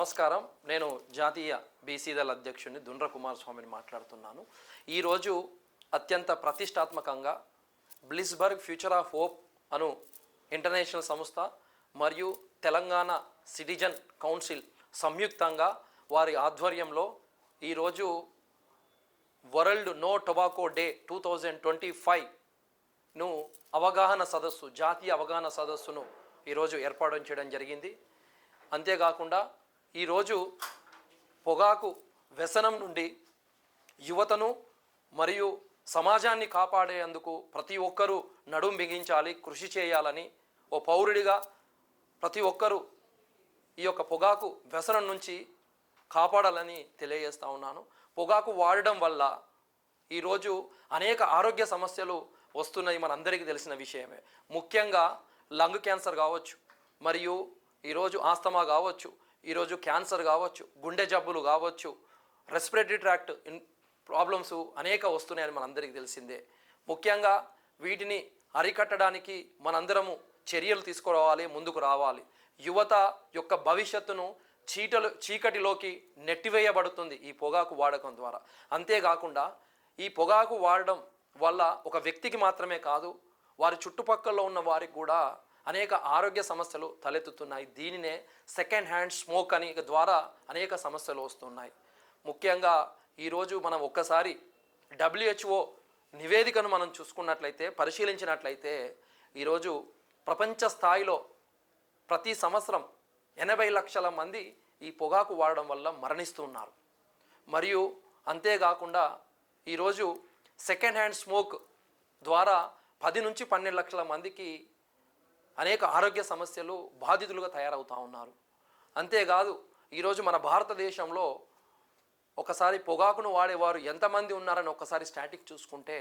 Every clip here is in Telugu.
నమస్కారం. నేను జాతీయ బీసీదల్ అధ్యక్షుడిని దుండ్ర కుమారస్వామిని మాట్లాడుతున్నాను. ఈరోజు అత్యంత ప్రతిష్టాత్మకంగా బ్లిస్బర్గ్ ఫ్యూచర్ ఆఫ్ హోప్ అను ఇంటర్నేషనల్ సంస్థ మరియు తెలంగాణ సిటిజన్ కౌన్సిల్ సంయుక్తంగా వారి ఆధ్వర్యంలో ఈరోజు world no tobacco day two thousand twenty ఫైవ్ను అవగాహన సదస్సు జాతీయ అవగాహన సదస్సును ఈరోజు ఏర్పాటు చేయడం జరిగింది. అంతేకాకుండా ఈరోజు పొగాకు వ్యసనం నుండి యువతను మరియు సమాజాన్ని కాపాడేందుకు ప్రతి ఒక్కరూ నడుం బిగించాలి కృషి చేయాలని ఓ పౌరుడిగా ప్రతి ఒక్కరూ ఈ యొక్క పొగాకు వ్యసనం నుంచి కాపాడాలని తెలియజేస్తా ఉన్నాను. పొగాకు వాడడం వల్ల ఈరోజు అనేక ఆరోగ్య సమస్యలు వస్తున్నాయి మనందరికీ తెలిసిన విషయమే. ముఖ్యంగా లంగ్ క్యాన్సర్ కావచ్చు మరియు ఈరోజు ఆస్తమా కావచ్చు ఈరోజు క్యాన్సర్ కావచ్చు గుండె జబ్బులు కావచ్చు రెస్పిరేటరీ ట్రాక్ట్ ఇన్ ప్రాబ్లమ్స్ అనేక వస్తున్నాయని మనందరికీ తెలిసిందే. ముఖ్యంగా వీటిని అరికట్టడానికి మనందరము చర్యలు తీసుకురావాలి ముందుకు రావాలి. యువత యొక్క భవిష్యత్తును చీటలు చీకటిలోకి నెట్టివేయబడుతుంది ఈ పొగాకు వాడకం ద్వారా. అంతేకాకుండా ఈ పొగాకు వాడడం వల్ల ఒక వ్యక్తికి మాత్రమే కాదు వారి చుట్టుపక్కల ఉన్న వారికి కూడా అనేక ఆరోగ్య సమస్యలు తలెత్తుతున్నాయి. దీనినే సెకండ్ హ్యాండ్ స్మోక్ అని ద్వారా అనేక సమస్యలు వస్తున్నాయి. ముఖ్యంగా ఈరోజు మనం ఒక్కసారి డబ్ల్యూహెచ్ఓ నివేదికను మనం చూసుకున్నట్లయితే పరిశీలించినట్లయితే ఈరోజు ప్రపంచ స్థాయిలో ప్రతి సంవత్సరం ఎనభై లక్షల మంది ఈ పొగాకు వాడడం వల్ల మరణిస్తున్నారు. మరియు అంతేకాకుండా ఈరోజు సెకండ్ హ్యాండ్ స్మోక్ ద్వారా పది నుంచి పన్నెండు లక్షల మందికి అనేక ఆరోగ్య సమస్యలు బాధితులుగా తయారవుతూ ఉన్నారు. అంతేకాదు ఈరోజు మన భారతదేశంలో ఒకసారి పొగాకును వాడేవారు ఎంతమంది ఉన్నారని ఒకసారి స్టాటిక్ చూసుకుంటే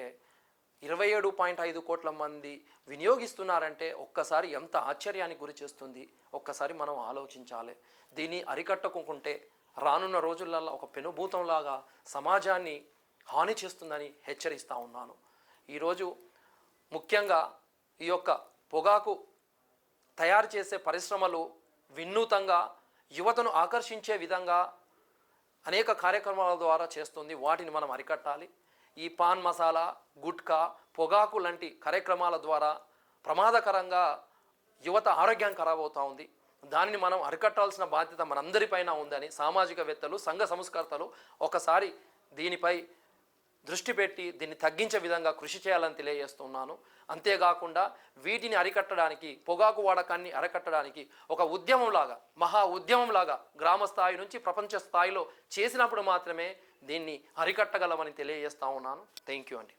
ఇరవై ఏడు పాయింట్ ఐదు కోట్ల మంది వినియోగిస్తున్నారంటే ఒక్కసారి ఎంత ఆశ్చర్యానికి గురి చేస్తుంది? ఒక్కసారి మనం ఆలోచించాలి. దీన్ని అరికట్టకుంటే రానున్న రోజులలో ఒక పెనుభూతంలాగా సమాజాన్ని హాని చేస్తుందని హెచ్చరిస్తూ ఉన్నాను. ఈరోజు ముఖ్యంగా ఈ యొక్క పొగాకు తయారు చేసే పరిశ్రమలు వినూతంగా యువతను ఆకర్షించే విధంగా అనేక కార్యక్రమాల ద్వారా చేస్తుంది. వాటిని మనం అరికట్టాలి. ఈ పాన్ మసాలా గుట్కా పొగాకు లాంటి కార్యక్రమాల ద్వారా ప్రమాదకరంగా యువత ఆరోగ్యం ఖరాబ్ అవుతూ ఉంది. దానిని మనం అరికట్టాల్సిన బాధ్యత మనందరిపైన ఉందని సామాజికవేత్తలు సంఘ సంస్కర్తలు ఒకసారి దీనిపై దృష్టి పెట్టి దీన్ని తగ్గించే విధంగా కృషి చేయాలని తెలియజేస్తున్నాను. అంతేకాకుండా వీటిని అరికట్టడానికి పొగాకు వాడకాన్ని అరికట్టడానికి ఒక ఉద్యమంలాగా మహా ఉద్యమంలాగా గ్రామ స్థాయి నుంచి ప్రపంచ స్థాయిలో చేసినప్పుడు మాత్రమే దీన్ని అరికట్టగలమని తెలియజేస్తా ఉన్నాను. థ్యాంక్ యూ అండి.